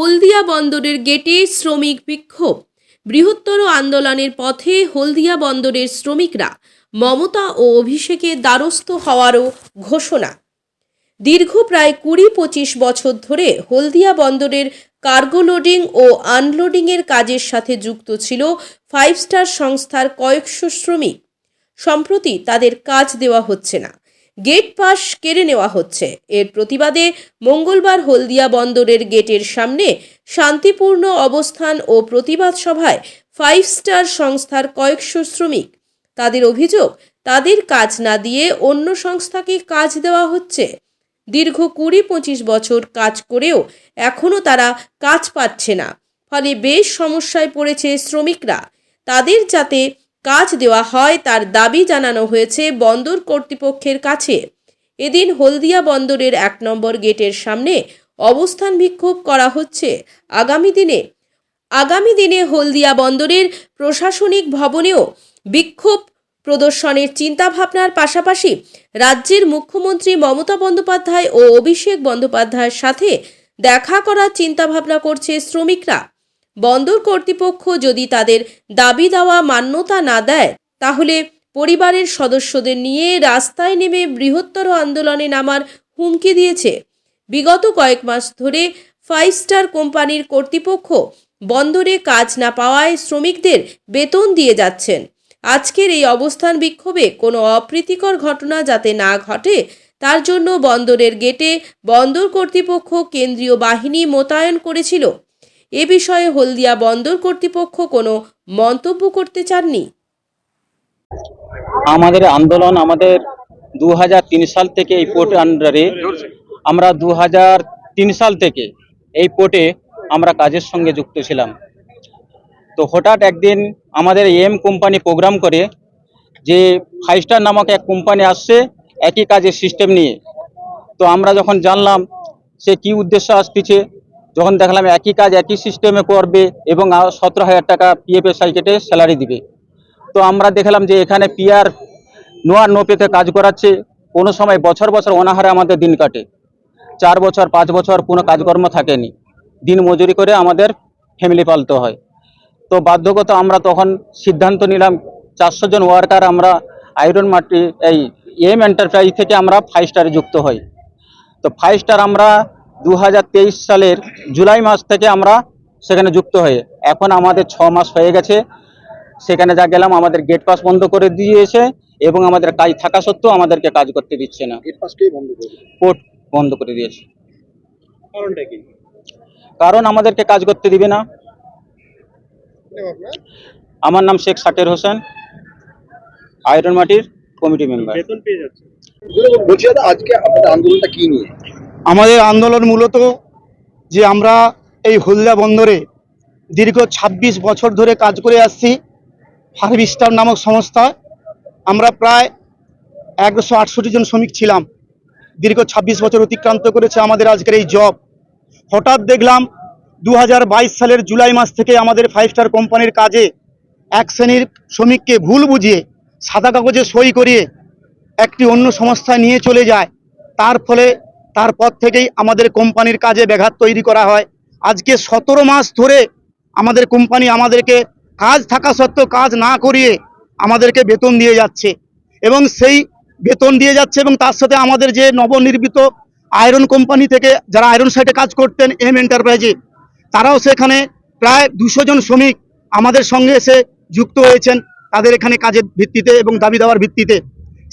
হলদিয়া বন্দরের গেটে শ্রমিক বিক্ষোভ। বৃহত্তর আন্দোলনের পথে হলদিয়া বন্দরের শ্রমিকরা মমতা ও অভিষেকের দ্বারস্থ হওয়ারও ঘোষণা। দীর্ঘ প্রায় কুড়ি পঁচিশ বছর ধরে হলদিয়া বন্দরের কার্গো লোডিং ও আনলোডিংয়ের কাজের সাথে যুক্ত ছিল ফাইভ স্টার সংস্থার কয়েকশো শ্রমিক। সম্প্রতি তাদের কাজ দেওয়া হচ্ছে না। গেট পাস কেড়ে নেওয়া হচ্ছে। এর প্রতিবাদে মঙ্গলবার হলদিয়া বন্দরের গেটের সামনে শান্তিপূর্ণ অবস্থান ও প্রতিবাদ সভায় ফাইভ স্টার সংস্থার কয়েকশো শ্রমিক। তাদের অভিযোগ, তাদের কাজ না দিয়ে অন্য সংস্থাকে কাজ দেওয়া হচ্ছে। দীর্ঘ কুড়ি পঁচিশ বছর কাজ করেও এখনও তারা কাজ পাচ্ছে না। ফলে বেশ সমস্যায় পড়েছে শ্রমিকরা। তাদের যাতে কাজ দেওয়া হয় তার দাবি জানানো হয়েছে বন্দর কর্তৃপক্ষের কাছে। এদিন হলদিয়া বন্দরের এক নম্বর গেটের সামনে অবস্থান বিক্ষোভ করা হচ্ছে। আগামী দিনে আগামী দিনে হলদিয়া বন্দরের প্রশাসনিক ভবনেও বিক্ষোভ প্রদর্শনের চিন্তাভাবনার পাশাপাশি রাজ্যের মুখ্যমন্ত্রী মমতা বন্দ্যোপাধ্যায় ও অভিষেক বন্দ্যোপাধ্যায়ের সাথে দেখা করার চিন্তাভাবনা করছে শ্রমিকরা। বন্দর কর্তৃপক্ষ যদি তাদের দাবি দেওয়া মান্যতা না দেয়, তাহলে পরিবারের সদস্যদের নিয়ে রাস্তায় নেমে বৃহত্তর আন্দোলনে নামার হুমকি দিয়েছে। বিগত কয়েক মাস ধরে ফাইভ স্টার কোম্পানির কর্তৃপক্ষ বন্দরে কাজ না পাওয়ায় শ্রমিকদের বেতন দিয়ে যাচ্ছেন। আজকের এই অবস্থান বিক্ষোভে কোনো অপ্রীতিকর ঘটনা যাতে না ঘটে, তার জন্য বন্দরের গেটে বন্দর কর্তৃপক্ষ কেন্দ্রীয় বাহিনী মোতায়েন করেছিল। এ বিষয়ে হলদিয়া বন্দর কর্তৃপক্ষ কোনো মন্তব্য করতে চাননি। আমাদের আন্দোলন আমাদের দু হাজার তিন সাল থেকে এই পোর্ট আন্ডারে আমরা দু হাজার তিন সাল থেকে এই পোর্টে আমরা কাজের সঙ্গে যুক্ত ছিলাম। তো হঠাৎ একদিন আমাদের এম কোম্পানি প্রোগ্রাম করে যে ফাইভ স্টার নামক এক কোম্পানি আসছে একই কাজের সিস্টেম নিয়ে। তো আমরা যখন জানলাম সে কি উদ্দেশ্য আসতেছে যখন দেখলাম একই কাজ, একই সিস্টেমে করবে এবং সতেরো হাজার টাকা পিএফএ সাইকেটে স্যালারি দিবে। তো আমরা দেখলাম যে এখানে পিয়ার নোয়ার নো পেতে কাজ করাচ্ছে। কোনো সময় বছর বছর অনাহারে আমাদের দিন কাটে। চার বছর, পাঁচ বছর কোনো কাজকর্ম থাকেনি। দিন মজুরি করে আমাদের ফ্যামিলি পালতে হয়। তো বাধ্যগত আমরা তখন সিদ্ধান্ত নিলাম, চারশো জন ওয়ার্কার আমরা আয়রন মাটি এই এম এন্টারপ্রাইজ থেকে আমরা ফাইভ স্টারে যুক্ত হই। তো ফাইভ স্টার আমরা দু হাজার তেইশ সালের জুলাই মাস থেকে আমরা সেখানে যুক্ত হয়ে এখন আমাদের ছ মাস হয়ে গেছে। সেখানে যা গেলাম আমাদের গেট পাস বন্ধ করে দিয়েছে এবং আমাদের কাজ থাকা সত্ত্বেও আমাদেরকে কাজ করতে দিচ্ছে না। গেট পাসকেই বন্ধ করবে কোর্ট বন্ধ করে দিয়েছে। কারণটা কি? কারণ আমাদেরকে কাজ করতে দিবে না। আমার নাম শেখ সাকের হোসেন আয়রন মাটির কমিটি মেম্বার বেতন পেয়ে যাচ্ছে। বলছি আজকে আপনাদের আন্দোলনটা কি নিয়ে? আমাদের আন্দোলন মূলত যে আমরা এই হলদা বন্দরে দীর্ঘ ২৬ বছর ধরে কাজ করে আসছি ফাইভ স্টার নামক সংস্থা। আমরা প্রায় একশো আটষট্টি জন শ্রমিক ছিলাম। দীর্ঘ ২৬ বছর অতিক্রান্ত করেছে আমাদের আজকের এই জব হঠাৎ দেখলাম দু হাজার বাইশ সালের জুলাই মাস থেকে আমাদের ফাইভ স্টার কোম্পানির কাজে এক শ্রেণির শ্রমিককে ভুল বুঝিয়ে সাদা কাগজে সই করিয়ে একটি অন্য সংস্থায় নিয়ে চলে যায়। তার ফলে তারপর থেকেই আমাদের কোম্পানির কাজে ব্যাঘাত তৈরি করা হয়। আজকে সতেরো মাস ধরে আমাদের কোম্পানি আমাদেরকে কাজ থাকা সত্ত্বেও কাজ না করিয়ে আমাদেরকে বেতন দিয়ে যাচ্ছে এবং সেই বেতন দিয়ে যাচ্ছে এবং তার সাথে আমাদের যে নবনির্মিত আয়রন কোম্পানি থেকে যারা আয়রন সাইটে কাজ করতেন, এম এন্টারপ্রাইজে, তারাও সেখানে প্রায় দুশো জন শ্রমিক আমাদের সঙ্গে এসে যুক্ত হয়েছেন তাদের এখানে কাজের ভিত্তিতে এবং দাবি দেওয়ার ভিত্তিতে।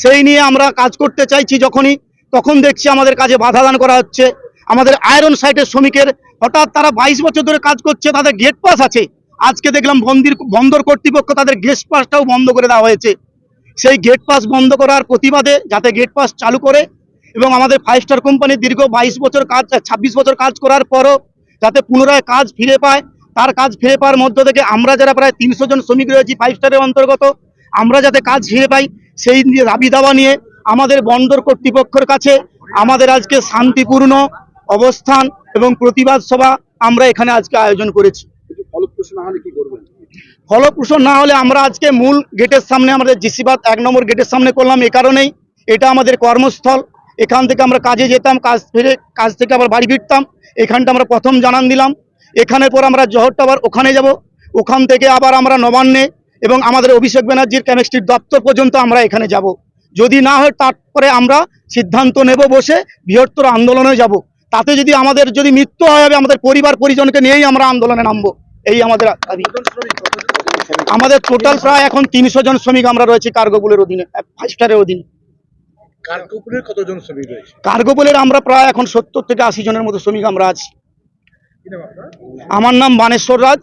সেই নিয়ে আমরা কাজ করতে চাইছি যখনই তখন দেখছি আমাদের কাজে বাধা দান করা হচ্ছে। আমাদের আয়রন সাইটের শ্রমিকের হঠাৎ তারা বাইশ বছর ধরে কাজ করছে, তাদের গেট পাস আছে। আজকে দেখলাম বন্দির, বন্দর কর্তৃপক্ষ তাদের গেট পাসটাও বন্ধ করে দেওয়া হয়েছে। সেই গেট পাস বন্ধ করার প্রতিবাদে যাতে গেট পাস চালু করে এবং আমাদের ফাইভ স্টার কোম্পানি দীর্ঘ বাইশ বছর কাজ, ছাব্বিশ বছর কাজ করার পরও যাতে পুনরায় কাজ ফিরে পায়, তার কাজ ফিরে পাওয়ার মধ্য থেকে আমরা যারা প্রায় তিনশো জন শ্রমিক রয়েছি ফাইভ স্টারের অন্তর্গত, আমরা যাতে কাজ ফিরে পাই, সেই দাবি দাওয়া নিয়ে আমাদের বন্দর কর্তৃপক্ষের কাছে আমাদের আজকে শান্তিপূর্ণ অবস্থান এবং প্রতিবাদ সভা আমরা এখানে আজকে আয়োজন করেছি। ফলপ্রসূ না হলে কি করবেন? ফলপ্রসূ না হলে আমরা আজকে মূল গেটের সামনে আমাদের জিসিবাদ এক নম্বর গেটের সামনে করলাম এ কারণেই। এটা আমাদের কর্মস্থল। এখান থেকে আমরা কাজে যেতাম কাজ ফিরে কাজ থেকে আবার বাড়ি ফিরতাম। এখানটা আমরা প্রথম জানান দিলাম। এখানে পর আমরা জহর টাওয়ার ওখানে যাব। ওখান থেকে আবার আমরা নবান্নে এবং আমাদের অভিষেক ব্যানার্জির কেমিস্ট্রির দপ্তর পর্যন্ত আমরা এখানে যাব। যদি না হয় তারপরে আমরা সিদ্ধান্ত নেব বসে বৃহত্তর আন্দোলনে যাব। তাতে যদি আমাদের যদি মৃত্যু হয় হবে আমাদের পরিবার পরিজনকে নিয়েই আমরা আন্দোলনে নামবো। এই আমাদের আমাদের টোটাল প্রায় এখন তিনশো জন শ্রমিক আমরা রয়েছি কার্গোগুলের অধীনে ফাইভ স্টারের অধীনে। কার্গোপুরের কতজন শ্রমিক রয়েছে? কার্গোবলের আমরা প্রায় এখন সত্তর থেকে আশি জনের মতো শ্রমিক আমরা আছি। আমার নাম বানেশ্বর রাজ।